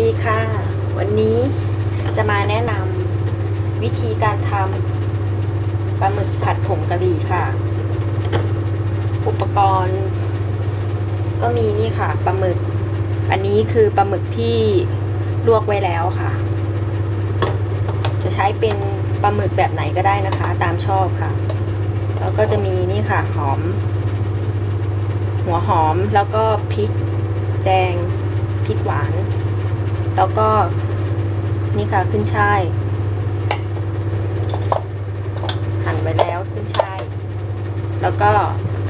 ดีค่ะ วันนี้จะมาแนะนำวิธีการทำปลาหมึกผัดผงกะหรี่ค่ะ อุปกรณ์ ก็มีนี่ค่ะปลาหมึก อันนี้คือปลาหมึกที่ลวกไว้แล้วค่ะ จะใช้เป็นปลาหมึกแบบไหนก็ได้นะคะ ตามชอบค่ะ แล้วก็จะมีนี่ค่ะหอม หัวหอมแล้วก็พริกแดงพริกหวาน แล้วก็นี่ค่ะขึ้นช่ายหั่นไว้แล้วขึ้นช่ายแล้วก็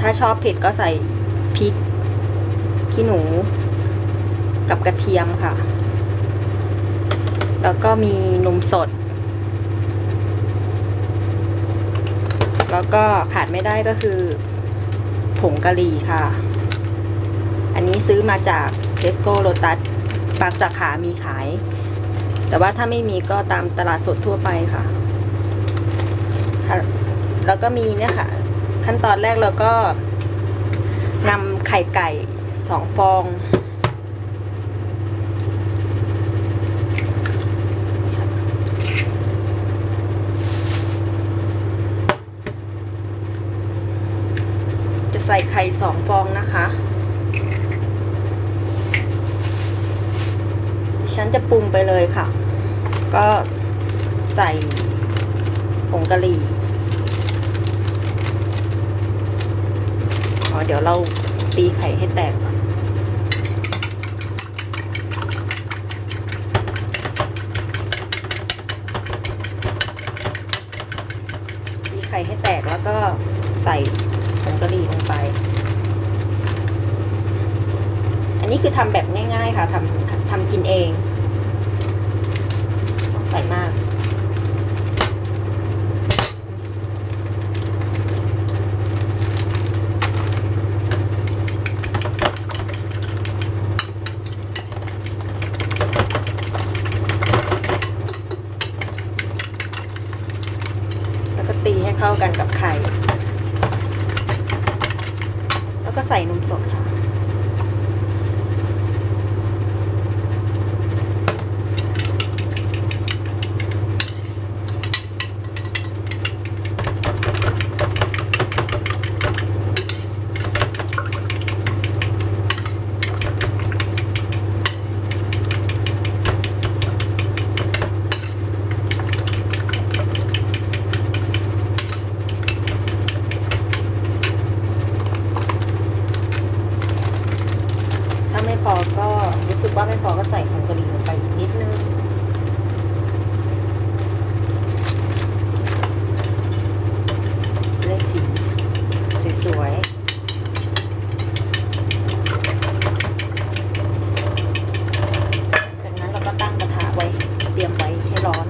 ถ้าชอบเผ็ดก็ใส่พริกขี้หนู กับกระเทียมค่ะ แล้วก็มีนมสด แล้วก็ขาดไม่ได้ก็คือผงกะหรี่ค่ะ อันนี้ซื้อมาจากเทสโก้โ t ตัส บางสาขามีขาย แต่ว่าถ้าไม่มีก็ตามตลาดสดทั่วไปค่ะค่ะ แล้วก็มีเนี่ยค่ะ ขั้นตอนแรกเราก็นำไข่ไก่สองฟอง จะใส่ไข่สองฟองนะคะ ฉันจะปรุงไปเลยค่ะ ก็ใส่ผงกะหรี่อ๋อเดี๋ยวเราตีไข่ให้แตกก่อนตีไข่ให้แตกแล้วก็ใส่ผงกะหรี่ลงไป อันนี้คือทำแบบง่าย ๆ ค่ะทำทำกินเอง ญ่มาก แล้วก็ตีให้เข้ากันกับไข่ แล้วก็ใส่นมสดค่ะ ถ้าไม่พอก็รู้สึกว่าไม่พอก็ใส่ผงกะหรี่ลงไปอีกนิดนึง ได้สีสวยๆ จากนั้นเราก็ตั้งกระทะไว้ เตรียมไว้ให้ร้อน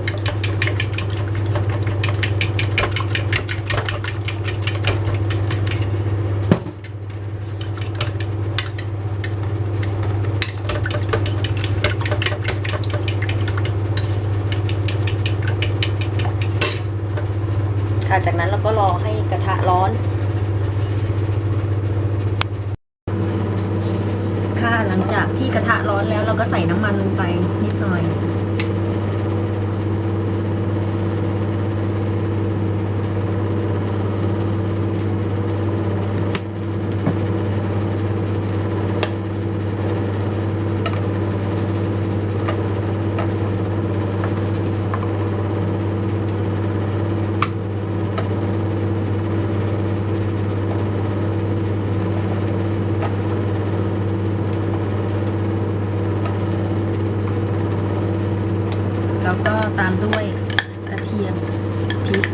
ค่ะ จากนั้นเราก็รอให้กระทะร้อน ค่ะหลังจากที่กระทะร้อนแล้วเราก็ใส่น้ำมันลงไปนิดหน่อย แล้วก็ตามด้วยกระเทียมพริก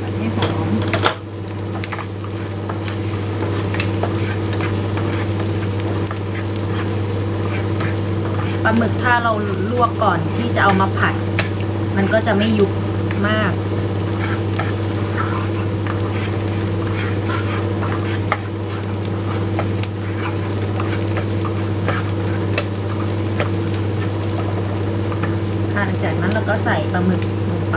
ผัดให้หอมปลาหมึกถ้าเราลวกก่อนที่จะเอามาผัด มันก็จะไม่ยุบมาก ค่ะ แล้วก็ใส่ปลาหมึกลงไป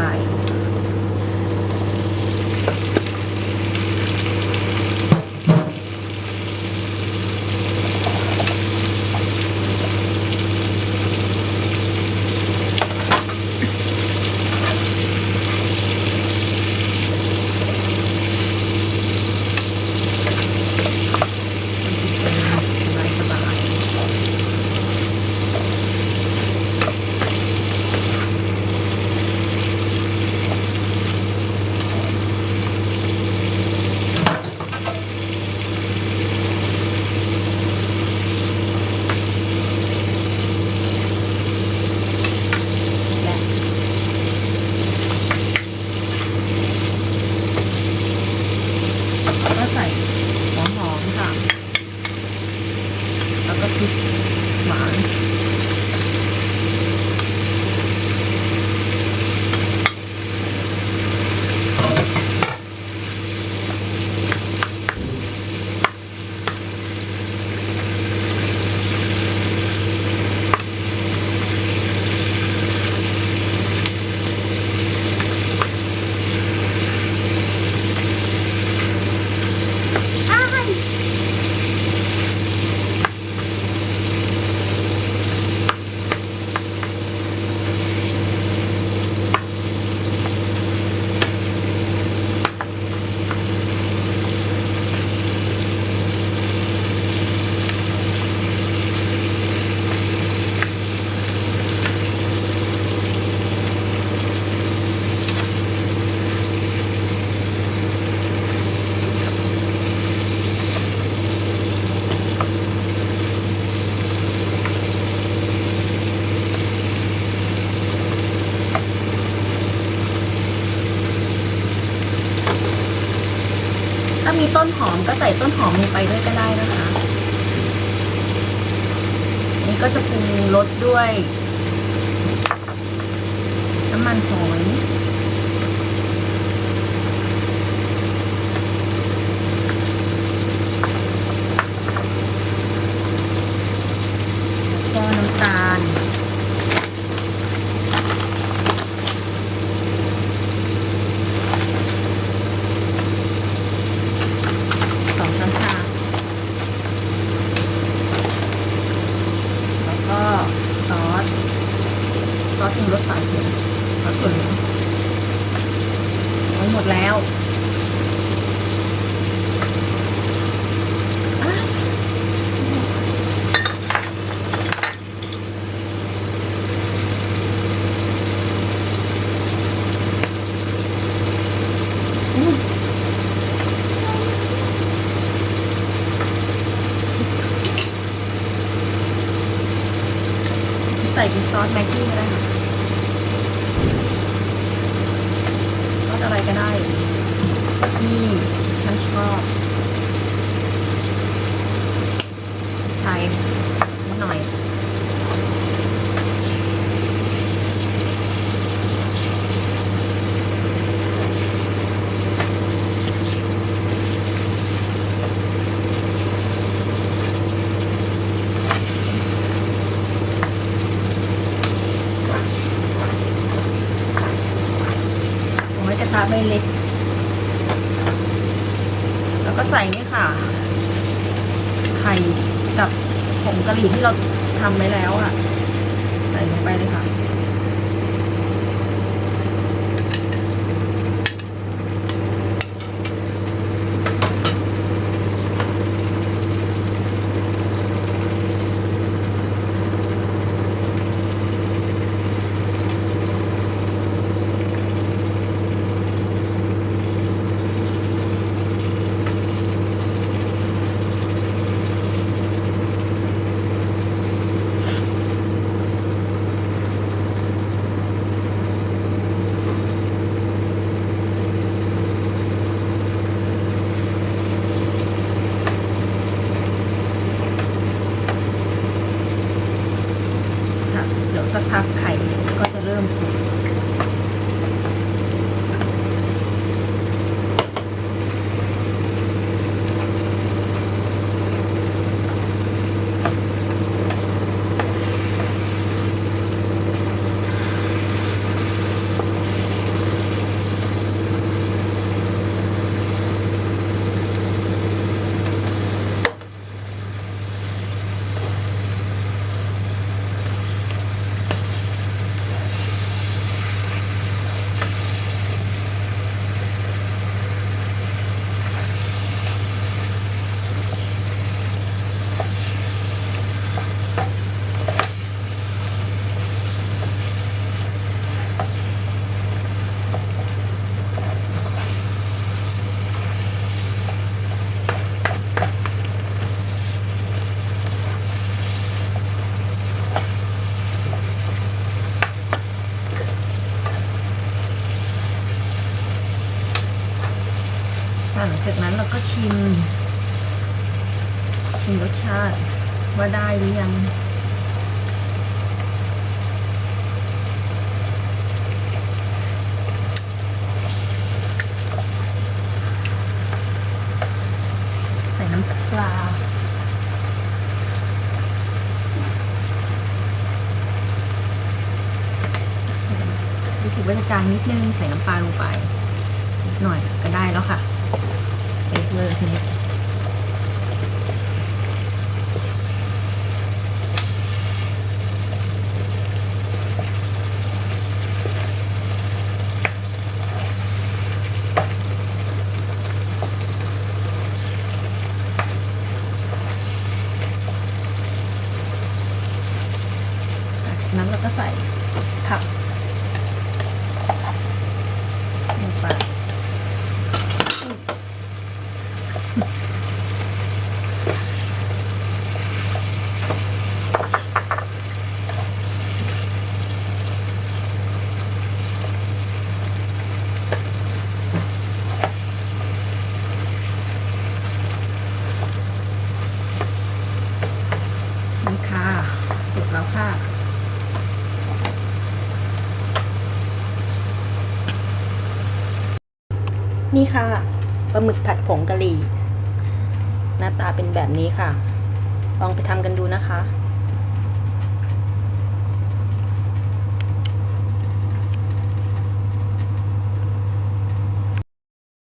แล้วก็ใส่หัวหอมค่ะ แล้วก็พริก หวาน มีต้นหอมก็ใส่ต้นหอมลงไปด้วยก็ได้นะคะอันนี่ก็จะปรุงรสด้วย น้ำมันหอยแล้วก็น้ำตาล สองช้อนชาแล้วก็ซอส ซอสปรุงรสสายเขียวซอสถั่วเหลืองทั้งหมดแล้วอะอืม ใส่เป็น ซอสแม็กกี้ก็ได้ค่ะซอสอะไรก็ได้ที่ฉันชอบไทยนิดหน่อย ไว้กระทะไม่เล็ก แล้วก็ใส่นี่ค่ะ ไข่กับผงกะหรี่ที่เราทำไว้แล้วอะ ใส่ลงไปเลยค่ะ ก็ชิม ชิมรสชาติว่าได้หรือยังใส่น้ำปลารู้สึกว่าจะจางนิดนึงใส่น้ำปลาลงไปนิดหน่อยก็ได้แล้วค่ะเอกเลยทีนี้ จากนั้นเราก็ใส่ผัก ลงไปนี่ค่ะ เสร็จแล้วค่ะ นี่ค่ะปลาหมึกผัดผงกะหรี่ หน้าตาเป็นแบบนี้ค่ะ ลองไปทำกันดูนะคะ